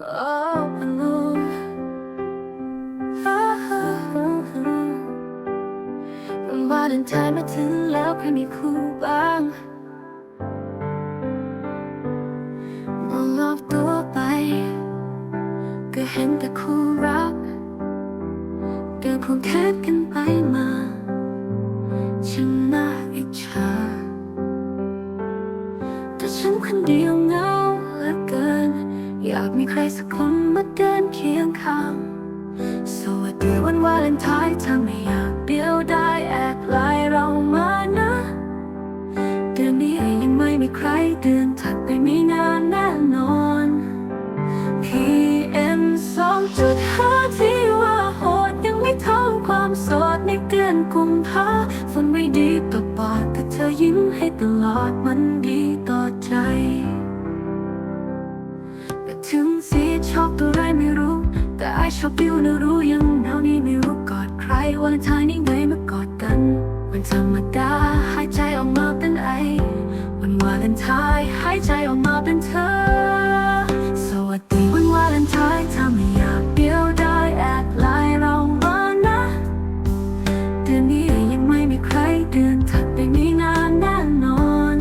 วันวาเลนไทน์มาถึงแล้วใครมีคู่บ้างมองรอบตัวไป ก็เห็นแต่คู่รักเดินควงแขนกัน อยากมีใครสักคนมาเดินเคียงข้าง สวัสดีวันวาเลนไทน์ถ้าไม่อยากเดียวได้แอดไลน์เรามานะ เดือนนี้ยังไม่มีใครเดือนถัดไปไม่นานแน่นอน PM 2.5 ที่ว่าโหดยังไม่เท่าความสดในเดือนกุมภาฝนไม่ดีต่อปากแต่เธอยิ้มให้ตลอดมันดีต่อ ชอบบิวนะรู้ยังหนาวนี้ไม่รู้กอดใครวันทายนี่ไงมากอดกันวันธรรมดาหายใจออกมาเป็นไอวันวาเลนไทน์หายใจออกมาเป็นเธอ สวัสดีวันวาเลนไทน์ถ้าไม่อยากเดียวได้แอดไลน์เรามานะเดือนนี้ยังไม่มีใครเดือนถัดไปไม่นานแน่นอน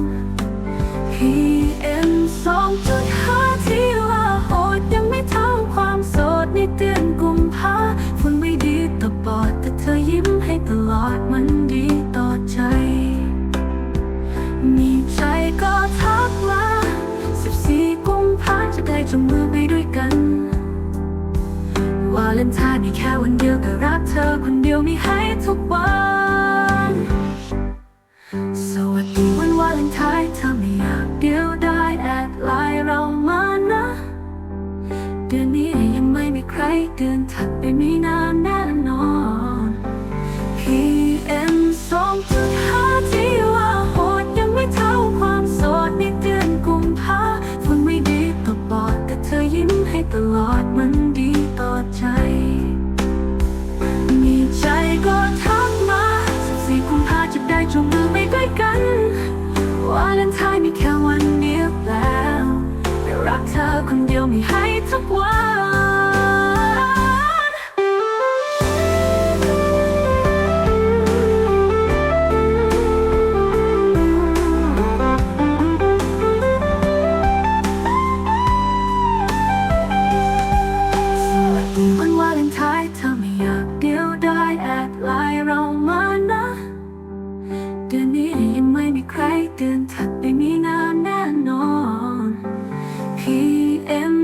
มีใจก็ทักมา14กุมภาจะได้จับมือไปด้วยกันวาเลนไทน์มีแค่วันเดียวก็รักเธอคนเดียวมีให้ทุกวัน สวัสดีวันวาเลนไทน์ถ้าไม่อยากเดียวได้แอดไลน์เรามานะ เดือนนี้ยังไม่มีใครเดือนถัดไปไม่นานแน่นอน อดมันดีต่อใจ มีใจก็ทักมาสิบสี่กุมภาจะได้จูงมือไปด้วยกันวาเลนไทน์มีแค่วันเดียวแล้วแต่รักเธอคนเดียวไม่ให้ทุกวัน เดือนนี้ยังไม่มีใครเดือนถัดไปม่นานแน่นอน PM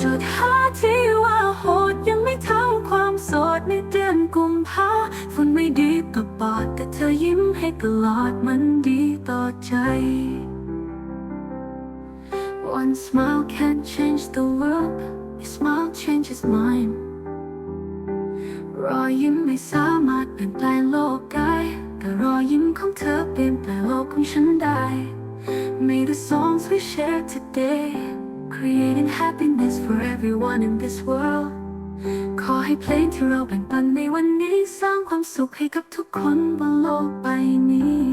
2.5 ที่ว่าโหดยังไม่เท่าความโสดในเดือนกุมภาฝนไม่ดีต่อปอดแต่เธอยิ้มให้ตลอดมันดีต่อใจ One smile can change the world a smile changes mine รอยยิ้มไม่สามารถเปลี่ยนแปล ของเธอเปลี่ยนแปลโลกของฉันได้ May the songs we share today Creating happiness for everyone in this world ขอให้เพลงที่เราแบ่งปันในวันนี้สร้างความสุขให้กับทุกคนบนโลกใบนี้